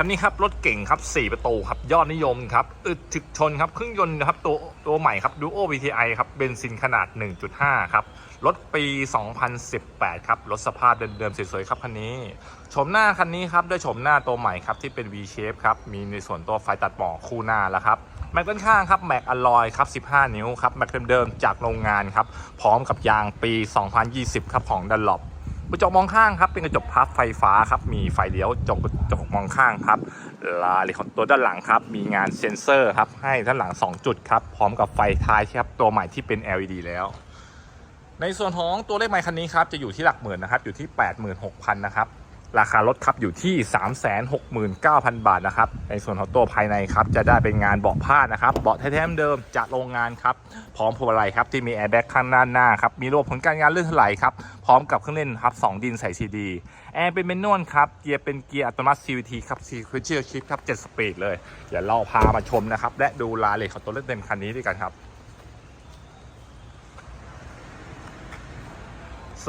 คันนี้ครับรถเก่งครับ 4 ประตูครับยอดนิยมครับอึดถึกชนครับเครื่องยนต์นะครับตัวตัวใหม่ครับ Duo VTI ครับเบนซินขนาด 1.5 ครับรถปี 2018 ครับรถสภาพเดิมๆสวยๆครับคันนี้ชมหน้าคันนี้ครับด้วยชมหน้าตัวใหม่ครับที่เป็น V shape ครับมีในส่วนตัวไฟตัดหมอกคู่หน้าแล้วครับแม็กด้านข้างครับแม็กอลลอยครับ 15 นิ้วครับแม็กเดิมๆจากโรงงานครับพร้อมกับยางปี 2020 ครับของดันลอป กระจกมองข้างครับเป็นกระจกพับไฟฟ้าครับมีไฟเลี้ยวจกกระจกมองข้างครับลายเหล็กของตัวด้านหลังครับมีงานเซ็นเซอร์ครับให้ด้านหลัง 2 จุดครับพร้อมกับไฟท้ายครับตัวใหม่ที่เป็น LED แล้ว ในส่วนของตัวเลขไมค์คันนี้ครับจะอยู่ที่หลักหมื่นนะครับอยู่ที่ 86,000นะครับ ราคารถครับอยู่ที่ 369,000 บาทนะครับ ในส่วนของตัวภายในครับ จะได้เป็นงานเบาะผ้านะครับ เบาะแท้ๆเดิมจากโรงงานครับ พร้อมพวงมาลัยครับ ที่มีแอร์แบ็กข้างหน้าหน้าครับ มีระบบผลการงานลื่นถลายครับ พร้อมกับเครื่องเล่นครับสองดินใส่ซีดี แอร์เป็นเมนนวลครับ เกียร์เป็นเกียร์อัตโนมัติ CVT ครับซีคูเชียร์ชิปครับ7สปีดเลย เดี๋ยวเราพามาชมนะครับ และดูรายละเอียดของตัวรถเต็มคันนี้ด้วยกันครับ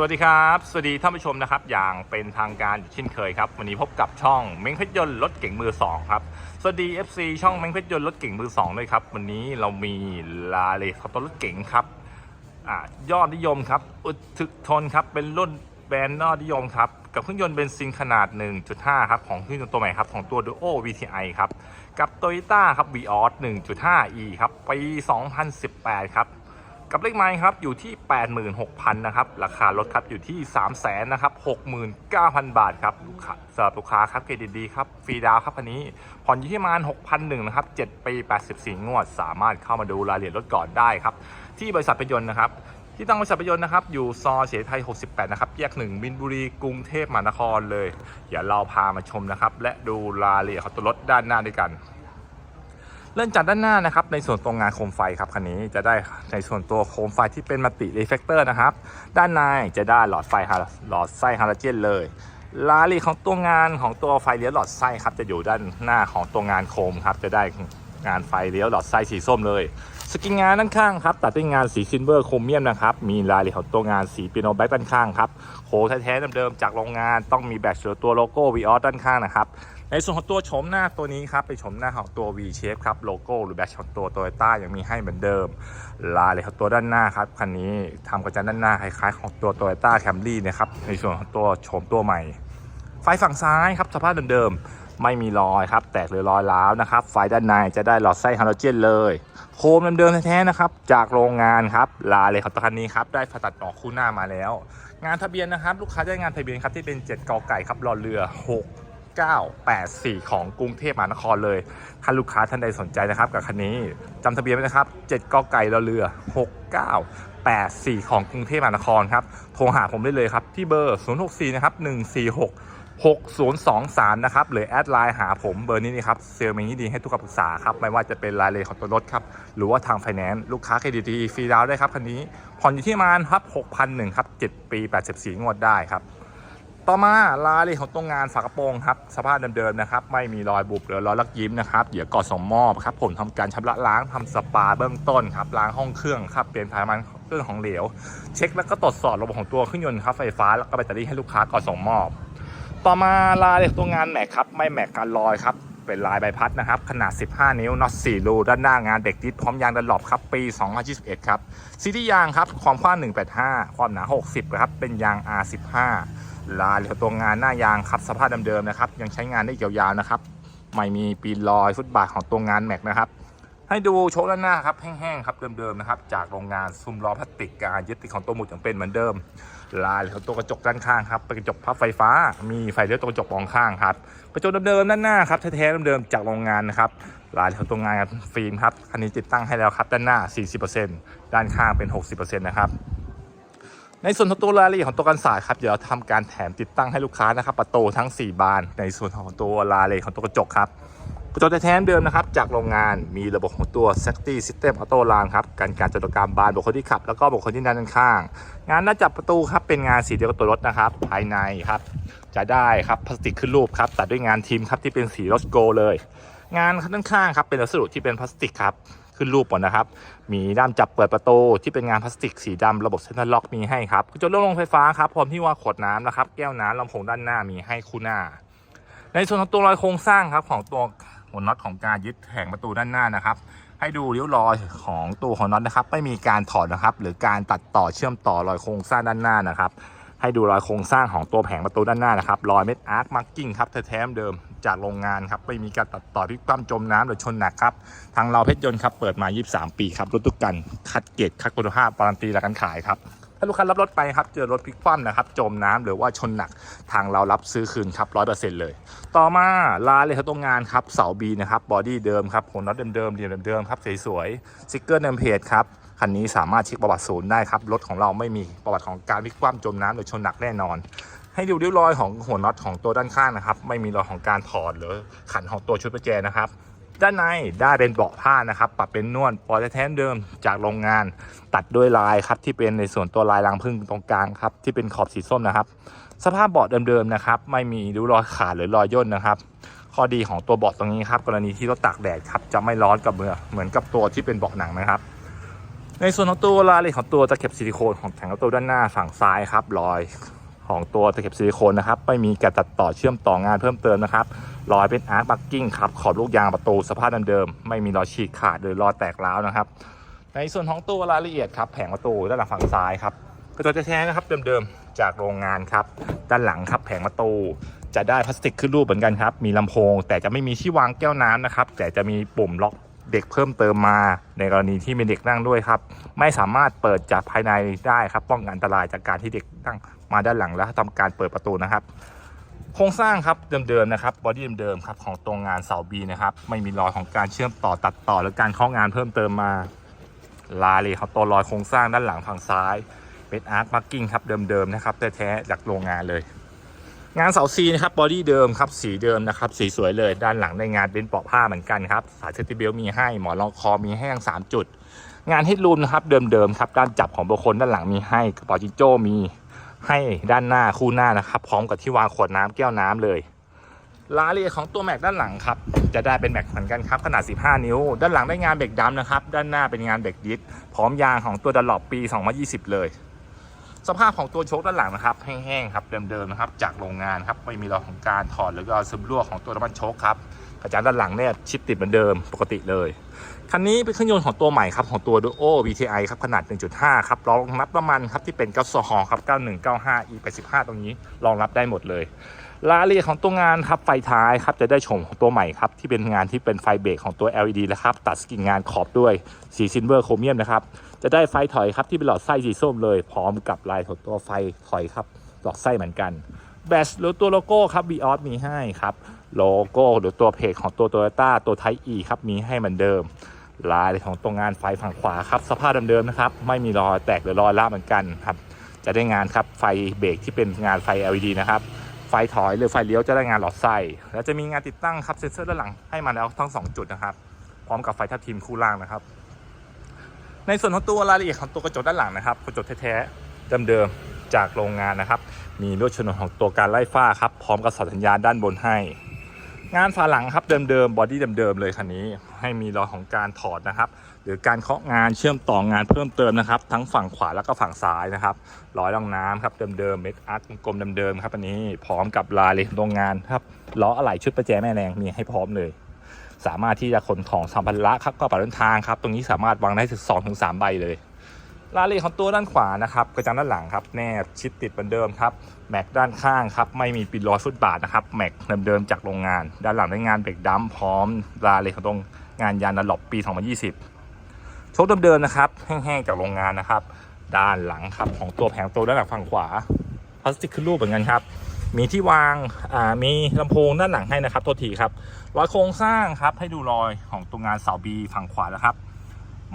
วัสดีครับ สวัสดีท่านผู้ชมนะครับ อย่างเป็นทางการเช่นเคยครับ วันนี้พบกับช่องเม้งเพชรยนต์รถเก่งมือสองครับ สวัสดี FC ช่องเม้งเพชรยนต์รถเก่งมือสองด้วยครับ วันนี้เรามีลาเลของตัวรถเก่งครับอยอดนิยมครับอึดถึกทนครับ เป็นรุ่นแบรนด์ยอดนิยมครับ กับเครื่องยนต์เบนซินขนาด 1.5 ครับ ของเครื่องยนต์ตัวใหม่ครับ ของตัว Duo VTI ครับ กับ Toyota ครับ Vios 1.5e ครับ ปี 2018 ครับ กับเลขไม้ครับอยู่ที่ 86,000นะครับราคารถครับอยู่ที่ 3 0 0 0 0นะครับ69,000 บาทครับลูกค้าสำหรับลูกค้าครับเครดิตดีครับฟรีดาวครับคันนี้ผ่อนอยู่ที่ประมาณ6,001นะครับ7ปี84 งวด สามารถเข้ามาดูรายละเอียดรถก่อนได้ครับที่บริษัทประยนต์นะครับที่ตั้งบริษัทประยนต์นะครับอยู่ซอยเฉลิมไทย 68 นะครับแยกหนึ่งมินบุรีกรุงเทพมหานครเลยเดี๋ยวเราพามาชมนะครับ และดูรายละเอียดของตัวรถด้านหน้าด้วยกัน เริ่มจากด้านหน้านะครับ ในส่วนตรงงานโคมไฟครับคันนี้จะได้ในส่วนตัวโคมไฟที่เป็นมัลติรีเฟกเตอร์นะครับ ด้านในจะได้หลอดไฟฮาหลอดไส้ฮาโลเจนเลยรายละเอียดของตัวงานของตัวไฟเลี้ยวหลอดไส้ครับจะอยู่ด้านหน้าของตัวงานโคมครับจะได้งานไฟเลี้ยวหลอดไส้สีส้มเลย สกินงานด้านข้างครับตัดด้วยงานสีซิลเวอร์โครเมียมนะครับมีรายละเอียดของตัวงานสีปิโนแบ็กด้านข้างครับโคแท้ๆเดิมๆจากโรงงานต้องมีแบตเสือตัวโลโก้วีออสด้านข้างนะครับ ในส่วนของตัวโฉมหน้าตัวนี้ครับเป็นโฉมหน้าของตัว V shape ครับโลโก้หรือแบตของตัว Toyota ยังมีให้เหมือนเดิม ลายเลยของตัวด้านหน้าครับคันนี้ทำกระจังด้านหน้าคล้ายๆของตัว Toyota Camry นะครับในส่วนของตัวโฉมตัวใหม่ ไฟฝั่งซ้ายครับสภาพเดิมๆไม่มีรอยครับแตกหรือรอยร้าวนะครับไฟด้านในจะได้หลอดไส้ฮาโลเจนเลยโคมเดิมๆแท้ๆนะครับจากโรงงานครับลาเลยของตัวคันนี้ครับได้ผ่าตัดออกคู่หน้ามาแล้ว งานทะเบียนนะครับลูกค้าได้งานทะเบียนครับที่เป็น 7กอไก่ครับรอเรือ 6 984 ของกรุงเทพมหานครเลย ถ้าลูกค้าท่านใดสนใจนะครับกับคันนี้จำทะเบียนไว้นะครับ 7กอไก่รอเรือ 6984 ของกรุงเทพมหานครครับ โทรหาผมได้เลยครับ ที่เบอร์ 064 นะครับ 146 6023 นะครับ หรือแอดไลน์หาผมเบอร์นี้นี่ครับ เซลล์มีดีให้ทุกคำปรึกษาครับ ไม่ว่าจะเป็นรายละเอียดของตัวรถครับ หรือว่าทางไฟแนนซ์ลูกค้าเครดิตดีฟรีดาวน์ได้ครับคันนี้ผ่อนอยู่ที่ประมาณครับ6,001ครับ 7 ปี 84 งวดได้ครับ ต่อมารายเอียดของตรงงานฝากระโปรงครับสภาพเดิมๆนะครับ ไม่มีรอยบุบหรือรอยลักยิ้มนะครับเดี๋ยวก่อนส่งมอบครับผมทำการชำระล้างทำสปาเบื้องต้นครับล้างห้องเครื่องครับเปลี่ยนถ่ายมันเครื่องของเหลว เช็คแล้วก็ตรวจสอบระบบของตัวเครื่องยนต์ครับไฟฟ้าแล้วก็แบตเตอรี่ให้ลูกค้าก่อนส่งมอบ ต่อมารายละเอียดตัวงานแม็กครับไม่แม็กการลอยครับเป็นลายใบพัดนะครับ ขนาด 15 นิ้วน็อต4รูด้านหน้างานเด็กดิสพร้อมยางดันหลบครับ ปี 2021 ครับซีดียางครับ ความกว้าง 185 ความหนา 60 ครับ เป็นยาง R15 ลายเหลือตัวงานหน้ายางครับสภาพเดิมๆนะครับ ยังใช้งานได้ยาวๆนะครับ ไม่มีปีนรอยฟุตบาทของตัวงานแม็กนะครับ ให้ดูโชว์ด้านหน้าครับแห้งๆครับเดิมๆนะครับ จากโรงงานซุ้มล้อพลาสติกการยึดติดของตัวหมุดอย่างเป็นเหมือนเดิม ลายของตัวกระจกด้านข้างครับเป็นกระจกพับไฟฟ้า มีไฟเลี้ยวตรงกระจกมองข้างครับกระจกเดิมๆด้านหน้าครับแท้ๆเดิมๆจากโรงงานนะครับลายของตัวงานฟิล์มครับคันนี้ติดตั้งให้แล้วครับด้านหน้า 40%ด้านข้างเป็น 60%นะครับ ในส่วนของตัวรายละเอียดของตัวกันศาสตร์ครับเดี๋ยวเราทำการแถมติดตั้งให้ลูกค้านะครับประตูทั้ง 4 บาน ในส่วนของตัวรายละเอียดของตัวกระจกครับกระจกแท้เดิมนะครับจากโรงงานมีระบบของตัว Safety System Auto Alarm ครับการการจดกรรมบานบุคคลที่ขับ แล้วก็บุคคลที่นั่งด้านข้าง งานหน้าจับประตูครับเป็นงานสีเดียวกับตัวรถนะครับภายในครับจะได้ครับพลาสติกขึ้นรูปครับตัดด้วยงานทีมครับที่เป็นสีรถโกเลย งานด้านข้างครับเป็นวัสดุที่เป็นพลาสติกครับ ขึ้นรูปหมดนะครับ มีด้ามจับเปิดประตูที่เป็นงานพลาสติกสีดำระบบเซ็นทรัลล็อกมีให้ครับกระจกโล่งลงไฟฟ้าครับพร้อมที่ว่าขวดน้ำนะครับ แก้วน้ำลำโพงด้านหน้ามีให้คู่หน้า ในส่วนของตัวรอยโครงสร้างครับของตัวหัวน็อตของการยึดแผงประตูด้านหน้านะครับ ให้ดูริ้วรอยของตัวของน็อตนะครับ ไม่มีการถอดนะครับ หรือการตัดต่อเชื่อมต่อรอยโครงสร้างด้านหน้านะครับ ให้ดูรอยโครงสร้างของตัวแผงประตูด้านหน้านะครับรอยเม็ดอาร์คมาร์กิ้งครับแท้ๆเดิมจากโรงงานครับไม่มีการตัดต่อพลิคว่ำจมน้ำหรือชนหนักครับทางเราเพชรยนต์ครับเปิดมา 23 ปีครับรถทุกกันคัดเกรดคัดคุณภาพการันตีและการขายครับถ้าลูกค้ารับรถไปครับเจอรถพลิกคว่ำนะครับจมน้ำหรือว่าชนหนักทางเรารับซื้อคืนครับร้อยเปอร์เซ็นต์เลย ต่อมาลาเลยครับตรงงานครับเสาบีนะครับบอดี้เดิมครับหัวน็อตเดิมๆเหลี่ยมเดิมๆครับสวยๆสติ๊กเกอร์เนมเพจครับ คันนี้สามารถเช็คประวัติศูนย์ได้ครับ รถของเราไม่มีประวัติของการพลิกคว่ำจมน้ำหรือชนหนักแน่นอน ให้ดูริ้วรอยของหัวน็อตของตัวด้านข้างนะครับ ไม่มีรอยของการถอดหรือขันของตัวชุดประแจนะครับ ด้านในได้เป็นเบาะผ้านะครับ ปรับเป็นนวดปอจะแท้เดิมจากโรงงานตัดด้วยลายครับที่เป็นในส่วนตัวลายรังพึ่งตรงกลางครับที่เป็นขอบสีส้มนะครับ สภาพเบาะเดิมๆนะครับไม่มีริ้วรอยขาดหรือรอยย่นนะครับข้อดีของตัวเบาะตรงนี้ครับกรณีที่รถตากแดดครับจะไม่ร้อนกับเมือเหมือนกับตัวที่เป็นเบาะหนังนะครับ ในส่วนของตัวรายละเอียดของตัวตะเข็บซิลิโคนของแผงประตูด้านหน้าฝั่งซ้ายครับรอยของตัวตะเข็บซิลิโคนนะครับไม่มีการตัดต่อเชื่อมต่องานเพิ่มเติมนะครับรอยเป็นอาร์คบักกิ้งครับขอบลูกยางประตูสภาพเดิมๆไม่มีรอยฉีกขาดหรือรอยแตกร้าวนะครับ ในส่วนของตัวรายละเอียดครับแผงประตูด้านหลังฝั่งซ้ายครับกระจกแท้นะครับเดิมๆจากโรงงานครับด้านหลังครับแผงประตูจะได้พลาสติกขึ้นรูปเหมือนกันครับมีลำโพง แต่จะไม่มีที่วางแก้วน้ำนะครับแต่จะมีปุ่มล็อก เด็กเพิ่มเติมมา ในกรณีที่มีเด็กนั่งด้วยครับ ไม่สามารถเปิดจากภายในได้ครับ ป้องกันอันตรายจากการที่เด็กนั่งมาด้านหลังแล้วทำการเปิดประตูนะครับ โครงสร้างครับเดิมๆนะครับบอดี้เดิมๆครับของตรงงานเสาบีนะครับ ไม่มีรอยของการเชื่อมต่อตัดต่อหรือการเข้างานเพิ่มเติมมาลายเลยครับตัวรอยโครงสร้างด้านหลังฝั่งซ้าย เป็นอาร์คมาร์กิ้งครับเดิมๆนะครับแท้ๆจากโรงงานเลย งานเสาซีนะครับบอดี้เดิมครับสีเดิมนะครับสีสวยเลยด้านหลังในงานเป็นเปาะผ้าเหมือนกันครับสายเซติเบลมีให้หมอนรองคอมีให้ทั้งสามจุด งานฮิตรูมนะครับเดิมๆครับด้านจับของบุคคลด้านหลังมีให้กระเป๋าจิงโจ้มีให้ด้านหน้าคู่หน้านะครับพร้อมกับที่วางขวดน้ำแก้วน้ำเลยรายละเอียดของตัวแม็กด้านหลังครับจะได้เป็นแม็กเหมือนกันครับขนาด 15 นิ้ว ด้านหลังได้งานเบรกดำนะครับด้านหน้าเป็นงานเบรกดิสพร้อมยางของตัวดัลลอปปี 2020 เลย สภาพของตัวโชคด้านหลังนะครับแห้งๆครับเดิมๆนะครับจากโรงงานครับไม่มีรอยของการถอดหรือก็ซึมรั่วของตัวน้ำมันโชคครับกระจกด้านหลังเนี่ยชิดติดเหมือนเดิมปกติเลยคันนี้เป็นเครื่องยนต์ของตัวใหม่ครับของตัว Duo VTI ครับขนาด 1.5 ครับรองรับน้ำมันครับที่เป็นกัสซฮอล์ครับ 9195 E85 ตรงนี้รองรับได้หมดเลยรายละเอียดของตัวงานครับไฟท้ายครับจะได้ชมของตัวใหม่ครับที่เป็นงานที่เป็นไฟเบรกของตัว LED แล้วครับตัดสกินงานขอบด้วยสีซิลเวอร์โครเมียมนะครับ จะได้ไฟถอยครับที่เป็นหลอดไส้สีส้มเลย พร้อมกับลายของตัวไฟถอยครับหลอดไส้เหมือนกันแบชหรือตัวโลโก้ครับ b ีออสมีให้ครับ โลโก้หรือตัวเพจของตัว Toyota ตัว Type E ครับมีให้เหมือนเดิม ลายของตรงงานไฟฝั่งขวาครับสภาพเดิมๆนะครับ ไม่มีรอยแตกหรือรอยร้าเหมือนกันครับ จะได้งานครับไฟเบรกที่เป็นงานไฟ LED นะครับไฟถอยหรือไฟเลี้ยวจะได้งานหลอดไส้แล้วจะมีงานติดตั้งครับเซ็นเซอร์ด้านหลังให้มาแล้วทั้ง 2 จุดนะครับ พร้อมกับไฟทับทิมคู่ล่างนะครับ ในส่วนของตัวรายละเอียดของตัวกระจกด้านหลังนะครับกระจกแท้ๆเดิมๆจากโรงงานนะครับ มีลวดชนวนของตัวการไล่ฝ้าครับพร้อมกับสัญญาณด้านบนให้ งานฝาหลังครับเดิมๆบอดี้เดิมๆเลยคันนี้ ให้มีรอยของการถอดนะครับ หรือการเคาะงานเชื่อมต่องานเพิ่มเติมนะครับ ทั้งฝั่งขวาแล้วก็ฝั่งซ้ายนะครับรอยรองน้ำครับเดิมๆเม็ดอาร์ตกลมๆเดิมๆครับอันนี้พร้อมกับลายเลยตรงงานครับล้ออะไหล่ชุดประแจแม่แรงมีให้พร้อมเลย สามารถที่จะขนของสัมภาระครับกระเป๋าเดินทางครับ ตรงนี้สามารถวางได้ถึงสองถึงสามใบเลยรายละเอียดของตัวด้านขวานะครับกระจังด้านหลังครับแนบชิดติดเหมือนเดิมครับแม็กด้านข้างครับไม่มีปิดรอยฟุตบาทนะครับแม็กเดิมๆจากโรงงาน ด้านหลังได้งานเบรกดัมพร้อมรายละเอียดของตรงงานยานดลลอปปี 2020โชคเดิมๆนะครับแห้งๆจากโรงงานนะครับ ด้านหลังครับของตัวแผงตัวด้านหลังฝั่งขวาพลาสติกขึ้นรูปเหมือนกันครับ มีที่วางอ่ามีลำโพงด้านหลังให้นะครับโทษทีครับรอยโครงสร้างครับให้ดูรอยของตัวงานเสาบีฝั่งขวาแล้วครับ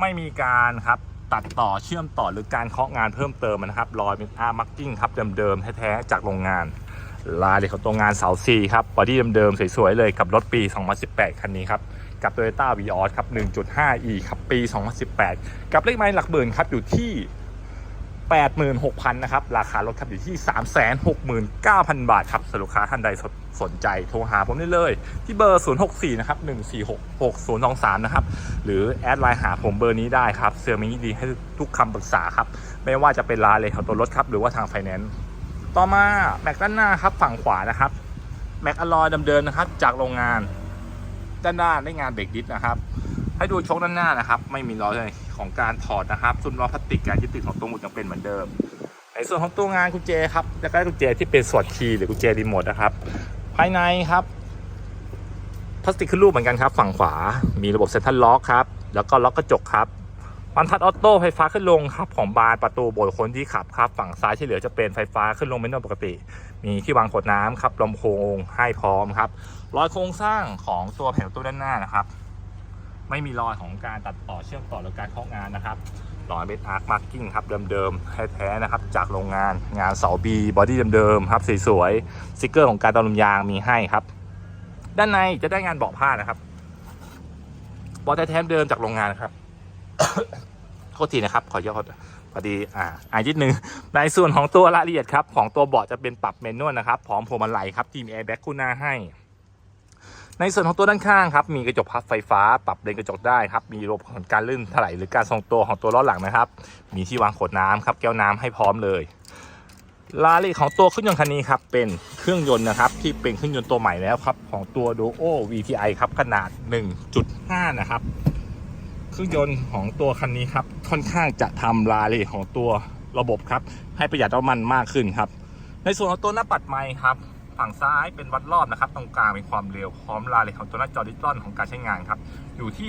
ไม่มีการครับตัดต่อเชื่อมต่อหรือการเคาะงานเพิ่มเติมนะครับรอยเป็นอาร์มาร์กิ้งครับเดิมๆแท้ๆจากโรงงาน ลายเลยของตัวงานเสาซีครับบอดี้เดิมๆสวยๆเลยกับรถปี 2018 คันนี้ครับกับ Toyota v ีออสครับ 1.5e ครับ ปี 2018 กับเลขไม้หลักหมื่นครับ อยู่ที่ 86,000นะครับ ราคารถครับอยู่ที่ 369,000 บาทครับสำหรับลูกค้าท่านใดสนสนใจโทรหาผมได้เลย ที่เบอร์ 064 นะครับ 1466023 นะครับ หรือแอดไลน์หาผมเบอร์นี้ได้ครับ เซอร์มิงดีให้ทุกคำปรึกษาครับ ไม่ว่าจะเป็นรายเลยของตัวรถครับ หรือว่าทางไฟแนนซ์ต่อมาแม็กด้านหน้าครับ ฝั่งขวานะครับ แม็กอลอยเดิมๆนะครับ จากโรงงาน ด้านหน้าได้งานเบรกดิสนะครับ ให้ดูชคด้านหน้านะครับ ไม่มีรอยเลย ของการถอดนะครับซุ้มล้อพลาสติกการยึดติดของตัวหมุดยังเป็นเหมือนเดิม ในส่วนของตัวงานกุญแจครับแล้วก็กุญแจที่เป็นสวดคีย์หรือกุญแจรีโมทนะครับ ภายในครับพลาสติกขึ้นรูปเหมือนกันครับ ฝั่งขวามีระบบเซ็นทรัลล็อกครับแล้วก็ล็อกกระจกครับวันทัดออโต้ไฟฟ้าขึ้นลงครับของบานประตูโบดคนที่ขับครับฝั่งซ้ายที่เหลือจะเป็นไฟฟ้าขึ้นลงไม่นอนปกติ มีที่วางขวดน้ำครับลำโพงให้พร้อมครับรอยโครงสร้างของตัวแผงประตู้ด้านหน้านะครับ ไม่มีรอยของการตัดต่อเชื่อมต่อหรือการเข้างานนะครับรอยเบสอาร์คมาร์กิ้งครับเดิมๆแท้ๆนะครับจากโรงงานงานเสาบีบอดี้เดิมๆครับสวยๆสติกเกอร์ของการตอลมยางมีให้ครับ ด้านในจะได้งานเบาะผ้านะครับเบาะแท้ๆเดิมจากโรงงานครับโทษทีนะครับขออนุญาตพอดีอ่าอ่านิดนึงในส่วนของตัวรายละเอียดครับของตัวเบาะจะเป็นปรับเมนวลนะครับพร้อมพวงมาลัยครับทีมแอร์แบ็กคู่หน้าให้ ในส่วนของตัวด้านข้างครับมีกระจกพับไฟฟ้าปรับเลนกระจกได้ครับมีระบบของการลื่นถลายหรือการทรงตัวของตัวล้อหลังนะครับ มีที่วางขวดน้ำครับแก้วน้ำให้พร้อมเลยรายละเอียดของตัวเครื่องยนต์คันนี้ครับเป็นเครื่องยนต์นะครับที่เป็นเครื่องยนต์ตัวใหม่แล้วครับของตัว Duo VTI ครับขนาด 1.5 นะครับ เครื่องยนต์ของตัวคันนี้ครับค่อนข้างจะทำรายละเอียดของตัวระบบครับให้ประหยัดน้ำมันมากขึ้นครับ ในส่วนของตัวหน้าปัดไม้ครับ ฝั่งซ้ายเป็นวัดรอบนะครับ ตรงกลางเป็นความเร็วพร้อมรายละเอียดของตัวหน้าจอดิจิตอลของการใช้งานครับ อยู่ที่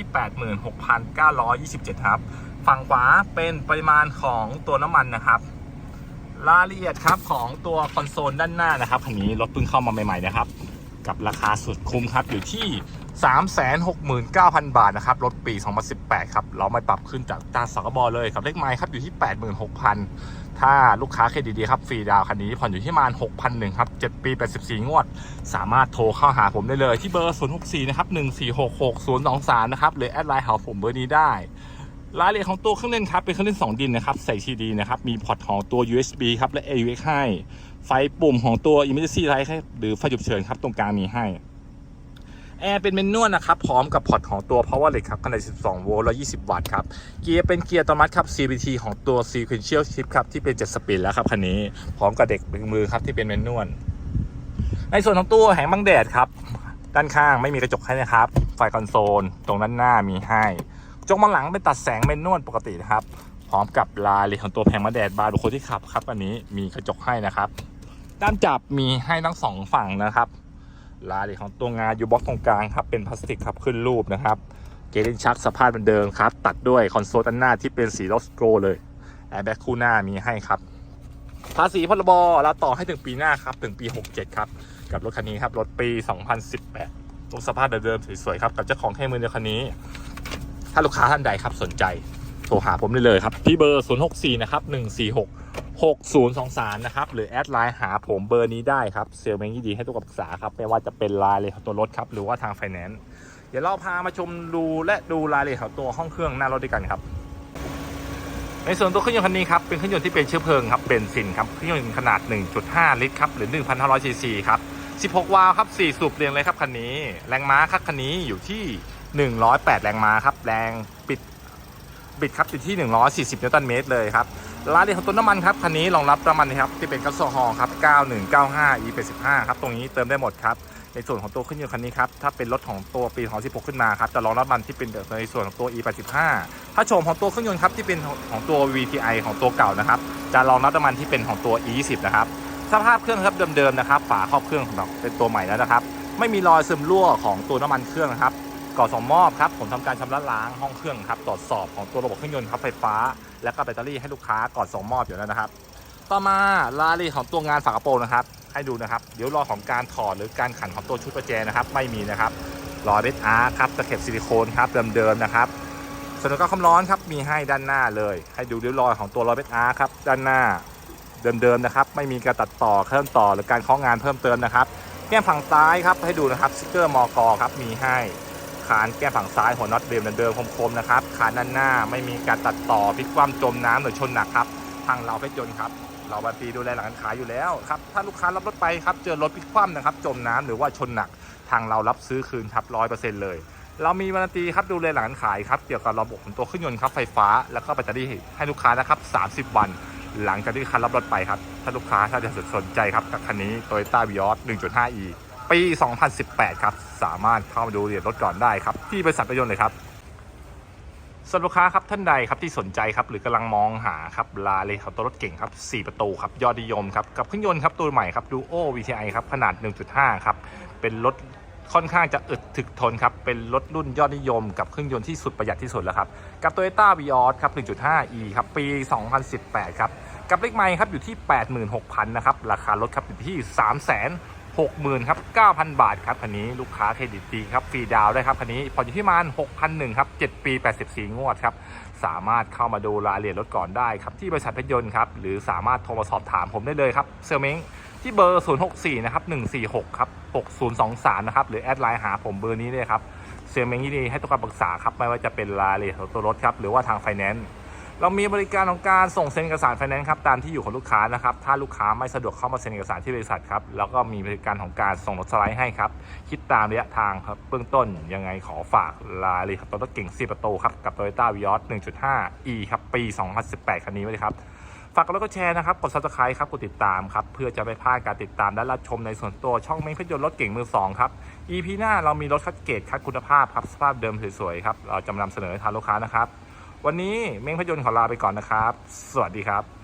86,927 ครับ ฝั่งขวาเป็นปริมาณของตัวน้ำมันนะครับ รายละเอียดครับของตัวคอนโซลด้านหน้านะครับคันนี้รถเพิ่งเข้ามาใหม่ๆนะครับ กับราคาสุดคุ้มครับอยู่ที่ 369,000 บาทนะครับรถปี 2018 ครับเราไม่ปรับขึ้นจากตาสกบเลยครับเลขไม้ครับอยู่ที่ 86,000 ถ้าลูกค้าเครดิตดีครับฟรีดาวคันนี้ผ่อนอยู่ที่ประมาณ6,001ครับ7ปี 84 งวด สามารถโทรเข้าหาผมได้เลยที่เบอร์ 064 นะครับ 1466023 นะครับหรือแอดไลน์หาผมเบอร์นี้ได้รายละเอียดของตัวเครื่องเล่นครับ เป็นเครื่องเล่น 2 ดินนะครับ ใส่ซีดีนะครับ มีพอร์ตของตัว USB ครับ และ AUX ให้ ไฟปุ่มของตัว Emergency Light ให้หรือไฟฉุกเฉินครับ ตรงกลางมีให้ แอร์เป็นเมนนวลนะครับ พร้อมกับพอร์ตของตัว Power l e g ครับขนาด 12 โวลต์120 วัตต์ครับ เกียร์เป็นเกียร์อัตโนมัติครับ CVT ของตัว Sequential Shift ครับ ที่เป็น 7 สปีดแล้วครับคันนี้ พร้อมกับเด็กเบรกมือครับที่เป็นเมนนวล ในส่วนของตัวแหงบังแดดครับ ด้านข้างไม่มีกระจกให้นะครับ ไฟคอนโซล ตรงด้านหน้ามีให้จกมองหลังเป็นตัดแสงเมนนวลปกตินะครับ พร้อมกับลายเลยของตัวแผงบังแดดบาร์บุคคลที่ขับครับอันนี้มีกระจกให้นะครับ ด้านจับมีให้ทั้งสองฝั่งนะครับ รายเอียดของตัวงานยูบล็อกตรงกลางครับเป็นพลาสติกครับขึ้นรูปนะครับเกลินชักสภาพเป็นเดิมครับ ตัดด้วยคอนโซลด้านหน้าที่เป็นสีโลสโกเลยแอร์แบ็กคู่หน้ามีให้ครับ ภาษีพรบเราต่อให้ถึงปีหน้าครับถึงปี 67 ครับ กับรถคันนี้ครับรถปี 2018ตัวสภาพเดิมๆสวยๆครับกับเจ้าของแค่มือเดียวคันนี้ ถ้าลูกค้าท่านใดครับสนใจโทรหาผมได้เลยครับที่เบอร์ 064 นะครับ 146 6023 นะครับ หรือ แอดไลน์หาผมเบอร์นี้ได้ครับเซลล์เมงยี่ดีให้ทุกปรึกษาครับ ไม่ว่าจะเป็นไลน์เลยของตัวรถครับ หรือว่าทางไฟแนนซ์เดี๋ยวเราพามาชมดูและดูรายละเอียดของตัวห้องเครื่องหน้ารถด้วยกันครับ ในส่วนตัวเครื่องยนต์คันนี้ครับ เป็นเครื่องยนต์ที่เป็นเชื้อเพลิงครับเบนซินครับเครื่องยนต์ขนาด 1.5 ลิตรครับหรือ 1,500ซีซีครับ16 วาล์วครับ 4 สูบเรียงเลยครับคันนี้ แรงม้าครับคันนี้อยู่ที่ 108 แรงม้าครับ แรงปิด บิดครับอยู่ที่ 140 นิวตันเมตรเลยครับ ร้ายละเอียดของตัวน้ำมันครับคันนี้รองรับน้ำมันนะครับที่เป็นกัสโซฮอล์ครับ 9195 E85 ครับตรงนี้เติมได้หมดครับในส่วนของตัวเครื่องยนต์คันนี้ครับถ้าเป็นรถของตัวปี2016ขึ้นมาครับจะรองรับน้ำมันที่เป็นในส่วนของตัว E85 ถ้าโฉมของตัวเครื่องยนต์ครับที่เป็นของตัว VTI ของตัวเก่านะครับจะรองรับน้ำมันที่เป็นของตัว E20 นะครับสภาพเครื่องครับเดิมๆนะครับฝาครอบเครื่องของเราเป็นตัวใหม่แล้วนะครับไม่มีรอยซึมรั่วของตัวน้ำมันเครื่องนะครับ ก่อส่งมอบครับผมทำการชำระล้างห้องเครื่องครับตรวจสอบของตัวระบบเครื่องยนต์ครับไฟฟ้า และก็แบตเตอรี่ให้ลูกค้าก่อนส่งมอบอยู่แล้วนะครับ ต่อมารายละเอียดของตัวงานฝากระโปรงนะครับ ให้ดูนะครับ เดี๋ยวรอของการถอดหรือการขันของตัวชุดประแจนะครับ ไม่มีนะครับรอเบสอาร์ครับตะเข็บซิลิโคนครับเดิมๆนะครับส่วนของความร้อนครับมีให้ด้านหน้าเลย ให้ดูเดี๋ยวรอยของตัวรอยเบสอาร์ครับด้านหน้าเดิมๆนะครับ ไม่มีการตัดต่อเพิ่มต่อหรือการข้องานเพิ่มเติมนะครับแก้มฝั่งซ้ายครับให้ดูนะครับสติกเกอร์มอกครับมีให้ คานแก้ฝั่งซ้ายหัวน็อตเดิมเดิมคมๆนะครับคานด้านหน้าไม่มีการตัดต่อพลิกคว่ำจมน้ำหรือชนหนักครับทางเราเพชรยนต์ครับเราบันตีดูแลหลังการขายอยู่แล้วครับถ้าลูกค้ารับรถไปครับเจอรถพลิกคว่ำนะครับจมน้ำหรือว่าชนหนัก ทางเรารับซื้อคืนครับร้อยเปอร์เซ็นต์เลย เรามีวารันตีครับดูแลหลังการขายครับเกี่ยวกับระบบของตัวเครื่องยนต์ครับไฟฟ้า แล้วก็แบตเตอรี่ให้ลูกค้านะครับ30วัน หลังจากที่ค้ารับรถไปครับถ้าลูกค้าถ้าจะสนใจครับกับคันนี้ Toyota Vios 1.5e ปี 2018 ครับ สามารถเข้ามาดูเรียดรถก่อนได้ครับ ที่บริษัทรถยนต์เลยครับสำหรับลูกค้าครับท่านใดครับที่สนใจครับหรือกำลังมองหาครับลาเลยครับตัวรถเก่งครับ 4 ประตูครับยอดนิยมครับกับเครื่องยนต์ครับตัวใหม่ครับดูโอ VTI ครับขนาด 1.5 ครับเป็นรถค่อนข้างจะอึดถึกทนครับเป็นรถรุ่นยอดนิยม กับเครื่องยนต์ที่สุดประหยัดที่สุดแล้วครับกับ Toyota v i o s ครับ 1.5e ครับปี 2018 ครับกับเลขไมค์ครับอยู่ที่ 86,000 นะครับราคารถครับอยู่ที่ 60,000ครับ9,000 บาทครับคันนี้ลูกค้าเครดิตดีครับฟรีดาวได้ครับคันนี้ผ่อนอยู่ที่มาณ6,001ครับ7ปี 84 งวดครับสามารถเข้ามาดูรายละเอียดรถก่อนได้ครับที่บริษัทเพชรยนต์ครับหรือสามารถโทรมาสอบถามผมได้เลยครับเซลเม้งที่เบอร์ 064 นะครับ 146 ครับ 6023 นะครับ หรือแอดไลน์หาผมเบอร์นี้เลยครับ เซลเม้งยินดีให้ตัวการปรึกษาครับไม่ว่าจะเป็นรายละเอียดของตัวรถครับหรือว่าทางไฟแนนซ์ เรามีบริการของการส่งเซ็นเอกสารไฟแนนซ์ครับตามที่อยู่ของลูกค้านะครับ ถ้าลูกค้าไม่สะดวกเข้ามาเซ็นเอกสารที่บริษัทครับแล้วก็มีบริการของการส่งรถสไลด์ให้ครับ คิดตามระยะทางครับเบื้องต้นยังไงขอฝากรายละเอียดของรถเก่ง4ประตูครับกับ Toyota Vios 1.5e ครับปี 2018 คันนี้ไว้เลยครับฝากกดไลค์กดแชร์นะครับ กด subscribe ครับ กดติดตามครับ เพื่อจะไม่พลาดการติดตามและรับชมในส่วนตัวช่องเม้งเพชรยนต์รถเก่งมือสองครับ EP หน้าเรามีรถคัดเกรดคัดคุณภาพครับ สภาพเดิมสวยๆครับ เราจะมานำเสนอทางลูกค้านะครับ วันนี้เม้งพยนต์ขอลาไปก่อนนะครับ สวัสดีครับ